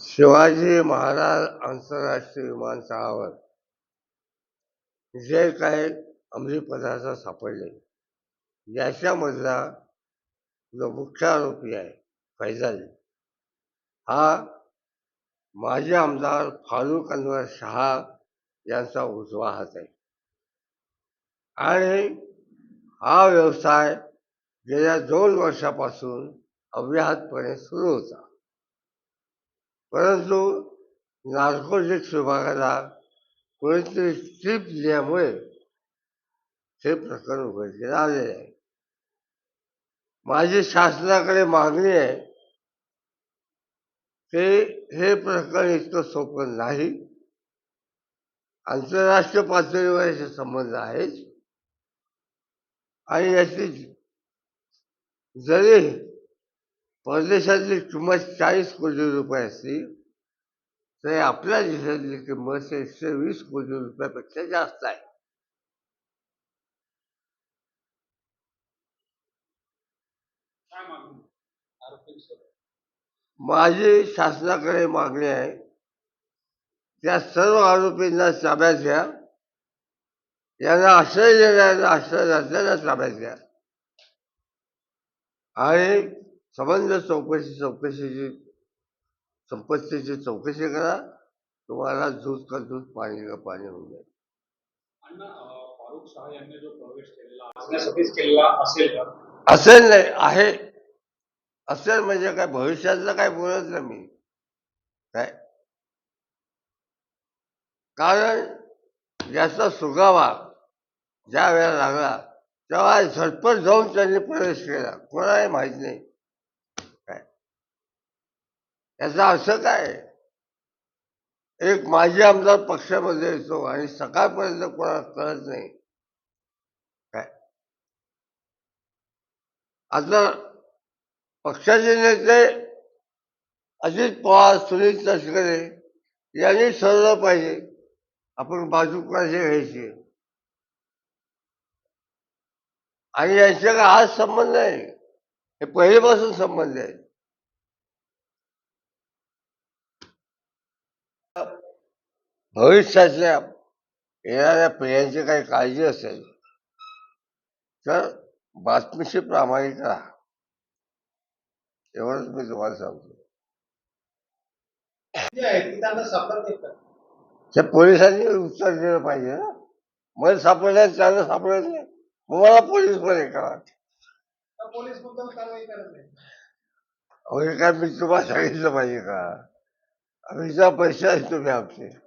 शिवाजी महाराज आंतरराष्ट्रीय विमानतळावर जे काही अंमली पदार्थ सापडले याच्यामधला जो मुख्य आरोपी आहे फैजल हा माजी आमदार फारुख अनवर शहा यांचा उजवा हात आहे. आणि हा व्यवसाय गेल्या दोन वर्षापासून अव्याहतपणे सुरू होता. परंतु नार्कोटिक्स विभागाला कोणीतरी स्ट्रीप दिल्यामुळे हे प्रकरण उघडकीला आलेले आहे. माझी शासनाकडे मागणी आहे ते हे प्रकरण इतकं सोपं नाही. आंतरराष्ट्रीय पातळीवर याचे संबंध आहेत. आणि याची जरी परदेशातली किंमत चाळीस कोटी रुपये असली तरी आपल्या देशातली किंमत एकशे वीस कोटी रुपयापेक्षा जास्त आहे. माझी शासनाकडे मागणी आहे त्या सर्व आरोपींना ताब्यात घ्या. यांना आश्रय देणाऱ्यांना आश्रय राज्याला ताब्यात घ्या. आणि संबंध चौकशी चौकशीची संपत्तीची चौकशी करा. तुम्हाला दूध का दूध पाणी का पाणी होऊन जाईल. असेल का असेल नाही आहे. असेल म्हणजे काय भविष्यातलं काय बोलत नाही मी. काय? कारण याचा सुगावा ज्या वेळेला लागला तेव्हा झटपट जाऊन त्यांनी प्रवेश केला. कोणालाही माहीत नाही. याचा अर्थ काय? एक माजी आमदार पक्षामध्ये येतो आणि सकाळपर्यंत कोणाला कळत नाही. काय? आता पक्षाचे नेते अजित पवार सुनील तटकरे यांनी ठरवलं पाहिजे आपण बाजू कोणाची घ्यायची. आणि यांच्याकडे आज संबंध आहे हे पहिलेपासून संबंध आहे. भविष्यातल्या येणाऱ्या पिढ्यांची काही काळजी असेल तर बातमीशी प्रामाणिक राहा. एवढंच मी तुम्हाला सांगतो. आहेत ती सापडत पोलिसांनी उत्तर दिलं पाहिजे ना. मला सापडलं त्यांना सापडलं नाही. मग मला पोलीसमध्ये करा. पोलीस काय मी तुम्हाला सांगितलं पाहिजे का? आम्ही पैसे आहे तुम्ही आमचे.